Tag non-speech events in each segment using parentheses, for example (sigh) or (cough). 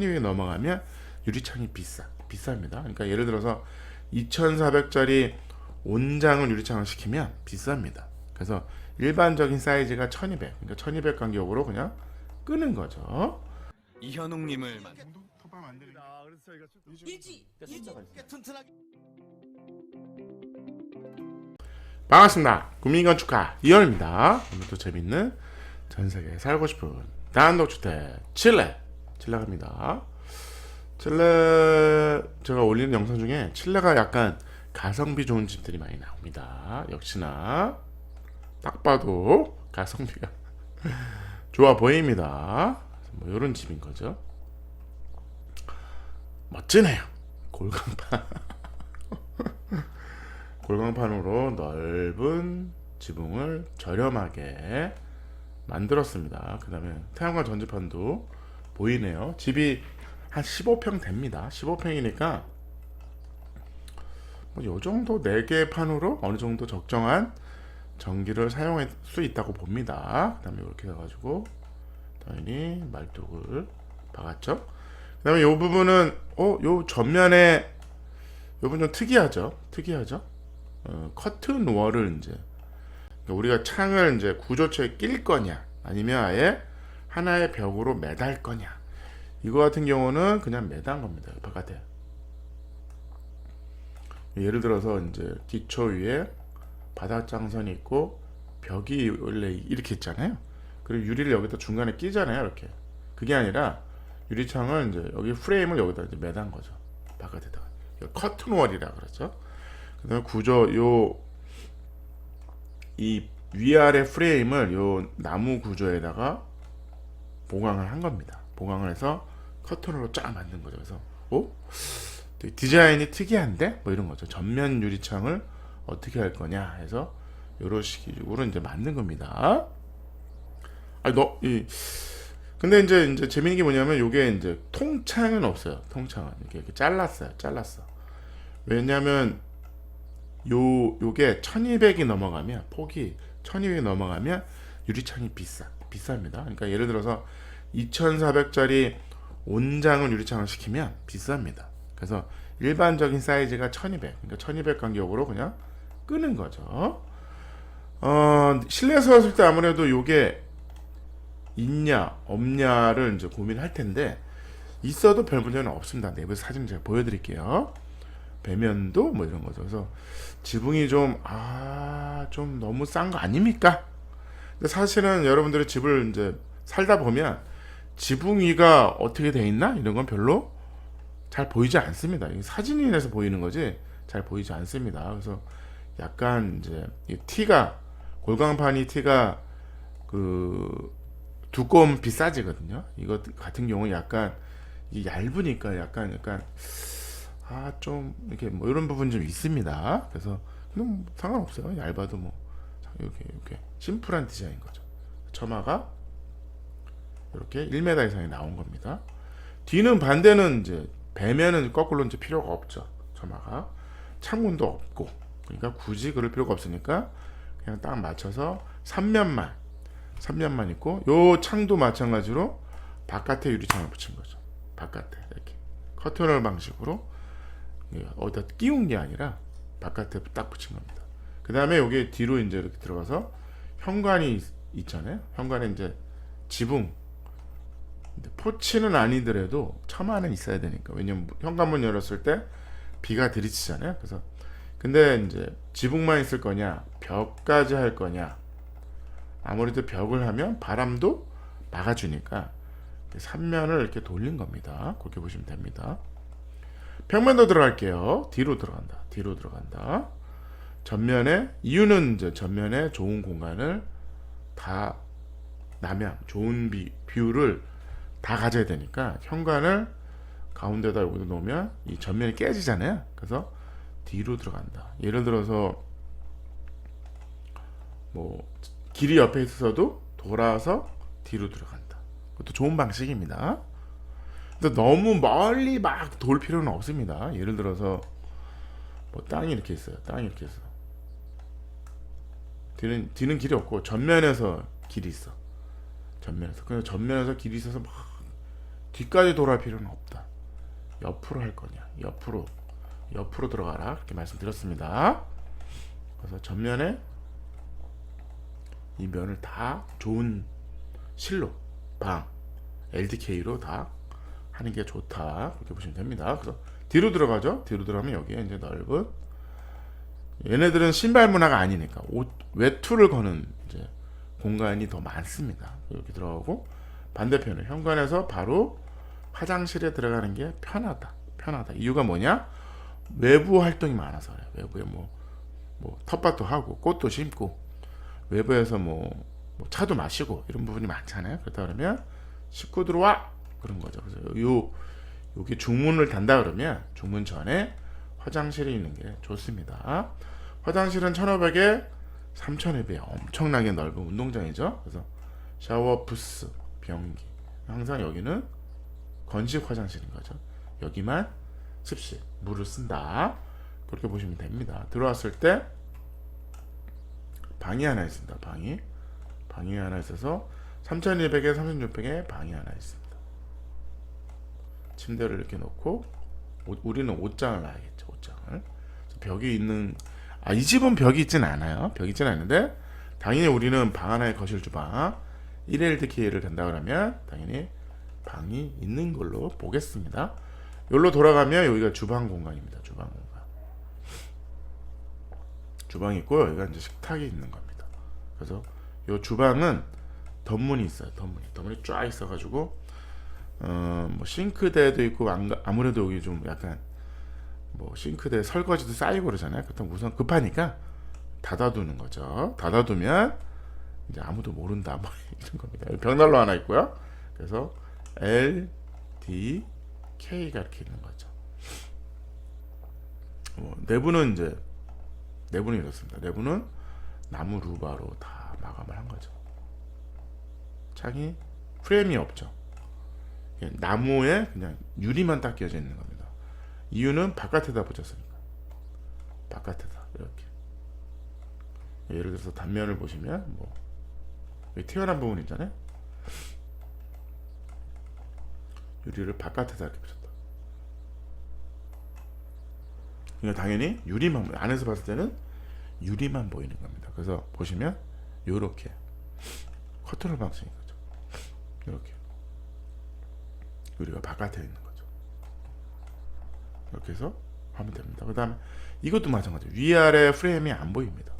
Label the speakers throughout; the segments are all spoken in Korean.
Speaker 1: 천이 넘어가면 유리창이 비싸 비쌉니다. 그러니까 예를 들어서 2,400짜리 온장을 유리창을 시키면 비쌉니다. 그래서 일반적인 사이즈가 1,200. 그러니까 1,200 간격으로 그냥 끄는 거죠.
Speaker 2: 이현웅님을 만
Speaker 1: 반갑습니다. 국민건축가 이현입니다. 오늘도 재밌는 전 세계에 살고 싶은 단독주택 칠레 칠레 갑니다. 칠레 제가 올리는 영상 중에 칠레가 약간 가성비 좋은 집들이 많이 나옵니다. 역시나 딱 봐도 가성비가 (laughs) 좋아 보입니다. 뭐 이런 집인 거죠. 멋지네요. 골강판. (laughs) 골강판으로 넓은 지붕을 저렴하게 만들었습니다. 그 다음에 태양광 전지판도 보이네요. 집이 한 15평 됩니다. 15평이니까 뭐요 정도 4개 판으로 어느 정도 적정한 전기를 사용할 수 있다고 봅니다. 그 다음에 이렇게 해가지고 당연히 말뚝을 박았죠. 그 다음에 이 부분은 어, 요 전면에 이 부분 좀 특이하죠. 특이하죠. 어, 커튼 월을 이제 그러니까 우리가 창을 이제 구조체에 낄 거냐 아니면 아예 하나의 벽으로 매달 거냐. 이거 같은 경우는 그냥 매단 겁니다. 바깥에. 예를 들어서 이제 기초 위에 바닥장선이 있고 벽이 원래 이렇게 있잖아요. 그리고 유리를 여기다 중간에 끼잖아요 이렇게. 그게 아니라 유리창을 이제 여기 프레임을 여기다 이제 매단 거죠. 바깥에다가. 이거 커튼 월이라 그러죠. 그 다음에 구조 요 이 위아래 프레임을 요 나무 구조에다가 보강을 한 겁니다. 보강을 해서 커튼으로 쫙 만든 거죠. 그래서 어? 디자인이 특이한데? 뭐 이런 거죠. 전면 유리창을 어떻게 할 거냐 해서 요런 식으로 이제 만든 겁니다. 아니 너 이 근데 이제 이제 재밌는 게 뭐냐면 요게 이제 통창은 없어요. 통창은 이렇게, 이렇게 잘랐어요. 잘랐어. 왜냐면 요 요게 1200이 넘어가면 폭이 1200이 넘어가면 유리창이 비싸 비쌉니다. 그러니까 예를 들어서 2400짜리 온장을 유리창을 시키면 비쌉니다. 그래서 일반적인 사이즈가 1200. 그러니까 1200 간격으로 그냥 끄는 거죠. 어, 실내에서 봤을 때 아무래도 요게 있냐 없냐를 이제 고민할 텐데 있어도 별 문제는 없습니다. 내부 사진 제가 보여드릴게요. 배면도 뭐 이런 거죠. 그래서 지붕이 좀, 아, 좀 너무 싼 거 아닙니까? 근데 사실은 여러분들이 집을 이제 살다 보면 지붕 위가 어떻게 돼 있나? 이런 건 별로 잘 보이지 않습니다. 인해서 보이는 거지 잘 보이지 않습니다. 그래서 약간 이제 이 티가, 골강판이 티가 그 두꺼운 비싸지거든요. 이것 같은 경우는 약간 이 얇으니까 약간 약간 아 좀 이렇게 뭐 이런 부분 좀 있습니다. 그래서 그냥 뭐 상관없어요. 얇아도 뭐 이렇게 이렇게 심플한 디자인 거죠. 처마가 이렇게 1m 이상이 나온 겁니다. 뒤는 반대는 이제 배면은 거꾸로 이제 필요가 없죠. 처마가 창문도 없고 그러니까 굳이 그럴 필요가 없으니까 그냥 딱 맞춰서 3면만 3면만 있고 요 창도 마찬가지로 바깥에 유리창을 붙인 거죠. 바깥에 이렇게 커튼홀 방식으로 예, 어디다 끼운 게 아니라 바깥에 딱 붙인 겁니다. 그 다음에 여기 뒤로 이제 이렇게 들어가서 현관이 있- 있잖아요. 현관에 이제 지붕. 포치는 아니더라도 처마는 있어야 되니까. 왜냐면 현관문 열었을 때 비가 들이치잖아요. 그래서 근데 이제 지붕만 있을 거냐, 벽까지 할 거냐. 아무래도 벽을 하면 바람도 막아주니까 삼면을 이렇게 돌린 겁니다. 그렇게 보시면 됩니다. 평면도 들어갈게요. 뒤로 들어간다. 뒤로 들어간다. 전면에 이유는 이제 전면에 좋은 공간을 다 남양 좋은 비, 뷰를 다 가져야 되니까 현관을 가운데다 여기다 놓으면 이 전면이 깨지잖아요. 그래서 뒤로 들어간다. 예를 들어서 뭐 길이 옆에 있어도 돌아서 뒤로 들어간다. 그것도 좋은 방식입니다. 근데 너무 멀리 막 돌 필요는 없습니다. 예를 들어서 뭐 땅이 이렇게 있어요. 땅이 이렇게 있어. 뒤는 뒤는 길이 없고 전면에서 길이 있어. 전면에서 그냥 전면에서 길이 있어서 막 뒤까지 돌아갈 필요는 없다. 옆으로 할 거냐? 옆으로 옆으로 들어가라 이렇게 말씀드렸습니다. 그래서 전면에 이 면을 다 좋은 실로 방 LDK로 다 하는 게 좋다 그렇게 보시면 됩니다. 그래서 뒤로 들어가죠. 뒤로 들어가면 여기에 이제 넓은 얘네들은 신발 문화가 아니니까 옷, 외투를 거는 이제 공간이 더 많습니다. 이렇게 들어가고 반대편에 현관에서 바로 화장실에 들어가는 게 편하다. 편하다. 이유가 뭐냐? 외부 활동이 많아서 그래요. 외부에 뭐, 뭐 텃밭도 하고 꽃도 심고 외부에서 뭐, 뭐 차도 마시고 이런 부분이 많잖아요. 그렇다 그러면 식구 들어와 그런 거죠. 그래서 요 여기 중문을 단다 그러면 중문 전에 화장실이 있는 게 좋습니다. 화장실은 1,500에 3,200에 엄청나게 넓은 운동장이죠. 그래서 샤워 부스, 변기 항상 여기는 건식 화장실인 거죠. 여기만 습식 물을 쓴다. 그렇게 보시면 됩니다. 들어왔을 때 방이 하나 있습니다. 방이 방이 하나 있어서 3,200에 3,600에 방이 하나 있습니다. 침대를 이렇게 놓고 옷- 우리는 옷장을 놔야겠죠. 옷장을 벽이 있는 아 이 집은 벽이 있진 않아요. 벽이 있진 않은데 당연히 우리는 방 하나에 거실 주방 1LDK를 된다 그러면 당연히 방이 있는 걸로 보겠습니다. 여기로 돌아가면 여기가 주방 공간입니다. 주방 공간. 주방이 있고 여기가 이제 식탁이 있는 겁니다. 그래서 이 주방은 덧문이 있어요. 덧문이 덧문이 쫙 있어가지고 어 뭐 싱크대도 있고 안- 아무래도 여기 좀 약간 뭐 싱크대 설거지도 쌓이고 그러잖아요. 그렇다면 우선 급하니까 닫아두는 거죠. 닫아두면 이제 아무도 모른다 뭐 (laughs) 이런 겁니다. 벽난로 하나 있고요. 그래서 L, D, K가 이렇게 있는 거죠. 뭐 내부는 이제 내부는 이렇습니다. 내부는 나무 루바로 다 마감을 한 거죠. 창이 프레임이 없죠. 나무에 그냥 유리만 딱 끼어져 있는 겁니다. 이유는 바깥에다 붙였으니까. 바깥에다 이렇게. 예를 들어서 단면을 보시면 뭐 튀어나온 부분 있잖아요. 유리를 바깥에다 이렇게 붙였다. 그러니까 당연히 유리만. 안에서 봤을 때는 유리만 보이는 겁니다. 그래서 보시면 요렇게 커튼홀 방식인 거죠. 이렇게 유리가 바깥에 있는 거죠. 이렇게 해서 하면 됩니다. 그 다음에 이것도 마찬가지예요. 위아래 프레임이 안 보입니다.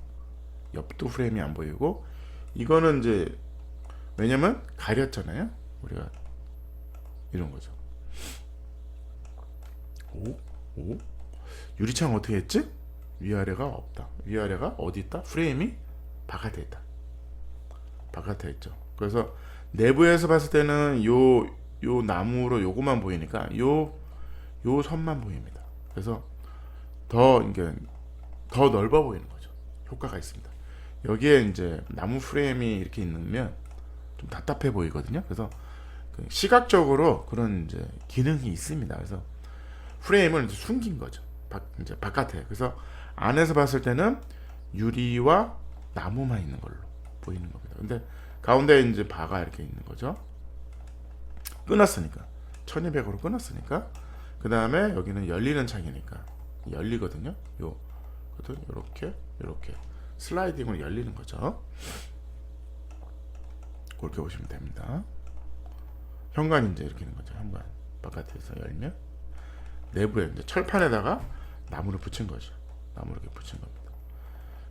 Speaker 1: 옆도 프레임이 안 보이고 이거는 이제 왜냐면 가렸잖아요. 우리가 이런 거죠. 오? 오? 유리창 어떻게 했지? 위아래가 없다. 위아래가 어디 있다? 프레임이 바깥에 있다. 바깥에 있죠. 그래서 내부에서 봤을 때는 요, 요 나무로 요거만 보이니까 요, 요 선만 보입니다. 그래서 더, 이게 더 넓어 보이는 거죠. 효과가 있습니다. 여기에 이제 나무 프레임이 이렇게 있으면 좀 답답해 보이거든요. 그래서 그 시각적으로 그런 이제 기능이 있습니다. 그래서 프레임을 숨긴 거죠. 바, 이제 바깥에. 그래서 안에서 봤을 때는 유리와 나무만 있는 걸로 보이는 겁니다. 근데 가운데 이제 바가 이렇게 있는 거죠. 끊었으니까 1200으로 끊었으니까 그 다음에 여기는 열리는 창이니까 열리거든요. 요 이렇게 이렇게 슬라이딩으로 열리는 거죠. 그렇게 보시면 됩니다. 현관이 이제 이렇게 있는 거죠. 현관 바깥에서 열면 내부에 이제 철판에다가 나무를 붙인 거죠. 나무를 이렇게 붙인 겁니다.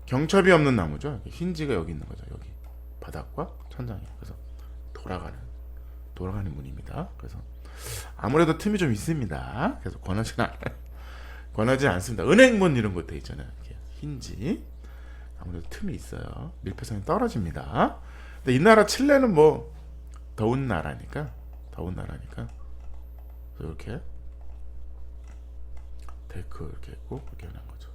Speaker 1: 경첩이 없는 나무죠. 힌지가 여기 있는 거죠. 여기 바닥과 천장에 그래서 돌아가는 돌아가는 문입니다. 그래서 아무래도 틈이 좀 있습니다. 그래서 권하지는 않, (laughs) 권하지 않습니다. 은행문 이런 것도 있잖아요. 힌지 아무래도 틈이 있어요. 밀폐성이 떨어집니다. 근데 이 나라 칠레는 뭐 더운 나라니까 더운 나라니까 이렇게 데크 이렇게 있고 이렇게 해놓은 거죠.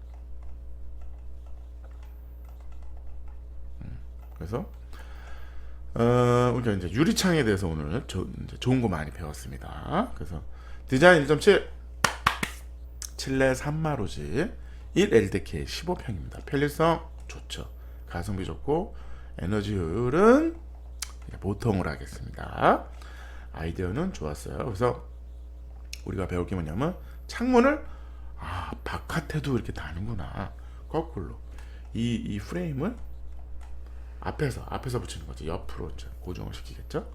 Speaker 1: 음, 그래서 어, 우리가 이제 유리창에 대해서 오늘 조, 좋은 거 많이 배웠습니다. 그래서 디자인 1.7 칠레 3마루지 1LDK 15평입니다. 편리성 좋죠. 가성비 좋고 에너지 효율은 보통으로 하겠습니다. 아이디어는 좋았어요. 그래서 우리가 배울 게 뭐냐면 창문을 아 바깥에도 이렇게 다는구나 거꾸로 이 이 프레임을 앞에서 앞에서 붙이는 거죠. 옆으로 고정을 시키겠죠.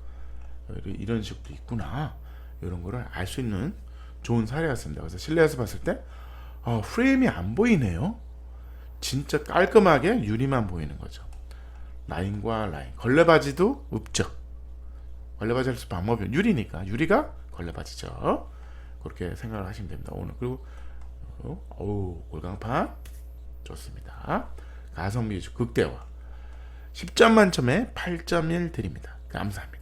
Speaker 1: 이런- 이런 식도 있구나. 이런 거를 알 수 있는 좋은 사례였습니다. 그래서 실내에서 봤을 때 어, 프레임이 안 보이네요. 진짜 깔끔하게 유리만 보이는 거죠. 라인과 라인. 걸레바지도 없죠. 걸레바지 할 수 방법이 유리니까 유리가 걸레바지죠. 그렇게 생각을 하시면 됩니다. 오늘 그리고 어, 어우 골강판 좋습니다. 가성비 극대화 10점 만점에 8.1 드립니다. 감사합니다.